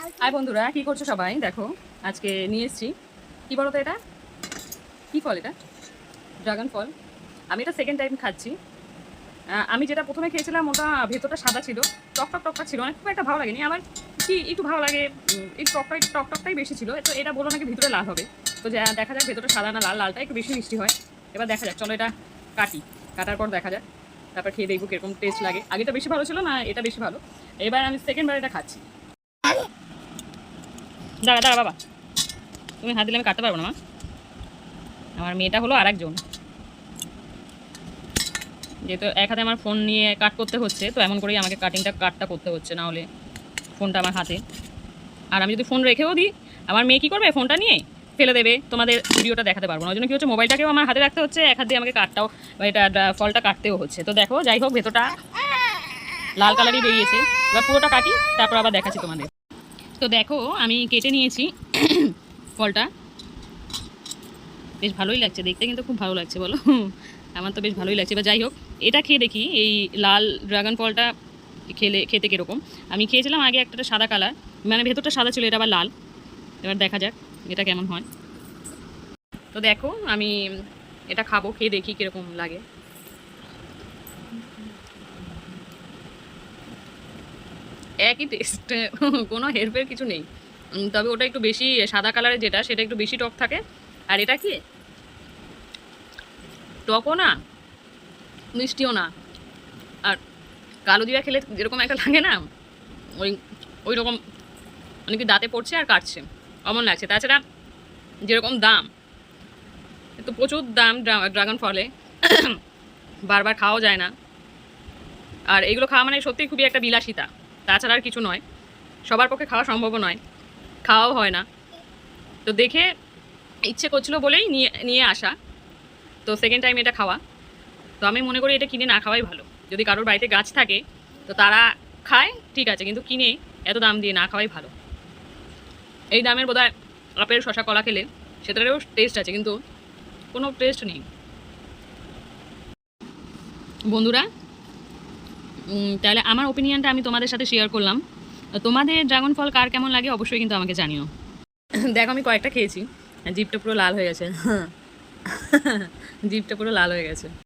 High বন্ধুরা, কি করছ সবাই? দেখো, আজকে নিয়ে এসেছি। কি বলো তো এটা? কি ফল এটা? ড্রাগন ফল। আমি এটা সেকেন্ড টাইম খাচ্ছি। আমি যেটা প্রথমে খেয়েছিলাম, ওটা ভেতরটা সাদা ছিল। টক টক টকটা ছিল। অনেক খুব একটা ভালো লাগেনি। আমার কি একটু ভালো লাগে এই টকটাই বেশি ছিল। তো এটা বলো নাকি ভিতরে লাল হবে। তো যা- দেখা যাক ভেতরটা সাদা না লাল। লালটা একটু বেশি মিষ্টি হয়। এবার দেখা যাক, চলো এটা কাটি। কাটার পর দেখা যাক। তারপর খেয়ে দেখব কীরকম টেস্ট লাগে। আগেটা বেশি ভালো ছিল না, এটা বেশি ভালো। এবার আমি সেকেন্ড বার এটা খাচ্ছি। দাঁড়া দাঁড়া, বাবা। তুমি হাত দিলে আমি কাটতে পারব না, মা। আমার মেয়েটা হলো আরেকজন। যেহেতু এক হাতে আমার ফোন নিয়ে কাট করতে হচ্ছে, তো এমন করেই আমাকে কাটিংটা কাটটা করতে হচ্ছে, না হলে ফোনটা আমার হাতে। আর আমি যদি ফোন রেখেও দিই, আমার মেয়ে কী করবে ফোনটা নিয়ে? ফেলে দেবে, তোমাদের ভিডিওটা দেখাতে পারব না। ওই জন্য কী হচ্ছে, মোবাইলটাকেও আমার হাতে রাখতে হচ্ছে, এক হাত দিয়ে আমাকে কাটটাও এটা ফলটা কাটতেও হচ্ছে। তো দেখো, যাই হোক, ভেতরটা লাল কালারই বেরিয়েছে। এবার পুরোটা কাটি, তারপর আবার দেখাচ্ছি তোমাদের। তো দেখো, আমি কেটে নিয়েছি ফলটা। বেশ ভালোই লাগছে, দেখতে কিন্তু খুব ভালো লাগছে, বলো। আমার তো বেশ ভালোই লাগছে, এবার যাই হোক, এটা খেয়ে দেখি, এই লাল ড্রাগন ফলটা খেলে, খেতে কীরকম। আমি খেয়েছিলাম আগে একটা সাদা কালার মানে ভেতরটা সাদা ছিল, এটা আবার লাল। এবার দেখা যাক, এটা কেমন হয়। তো দেখো, আমি এটা খাব, খেয়ে দেখি কীরকম লাগে। একই টেস্ট কোনো হেরফের কিছু নেই। তবে ওটা একটু বেশি সাদা কালারের যেটা, সেটা একটু বেশি টক থাকে। আর এটা কি? টকও না, মিষ্টিও না। আর কালো জিরা খেলে যেরকম একটা লাগে না, ওই ওই রকম অনেকে দাঁতে পড়ছে আর কাটছে, অমন লাগছে। তাছাড়া যেরকম দাম, তো প্রচুর দাম ড্রাগন ফলে। বারবার খাওয়া যায় না। আর এগুলো খাওয়া মানে সত্যিই খুবই একটা বিলাসিতা। তাছাড়া আর কিছু নয়। সবার পক্ষে খাওয়া সম্ভব নয়। খাওয়াও হয় না। তো দেখে ইচ্ছে করছিল বলেই নিয়ে নিয়ে আসা। তো সেকেন্ড টাইম এটা খাওয়া। তো আমি মনে করি এটা কিনে না খাওয়াই ভালো। যদি কারোর বাড়িতে গাছ থাকে, তো তারা খায়, ঠিক আছে। কিন্তু কিনে এত দাম দিয়ে না খাওয়াই ভালো। এই দামের বোধহয় আপেল শশা কলা খেলে সেটারও টেস্ট আছে, কিন্তু কোনো টেস্ট নেই। বন্ধুরা তাহলে আমার ওপিনিয়নটা আমি তোমাদের সাথে শেয়ার করলাম। তোমাদের ড্রাগন ফল কার কেমন লাগে অবশ্যই কিন্তু আমাকে জানিও। দেখো, আমি কয়েকটা খেয়েছি। জিপটা পুরো লাল হয়ে গেছে। জিপটা পুরো লাল হয়ে গেছে।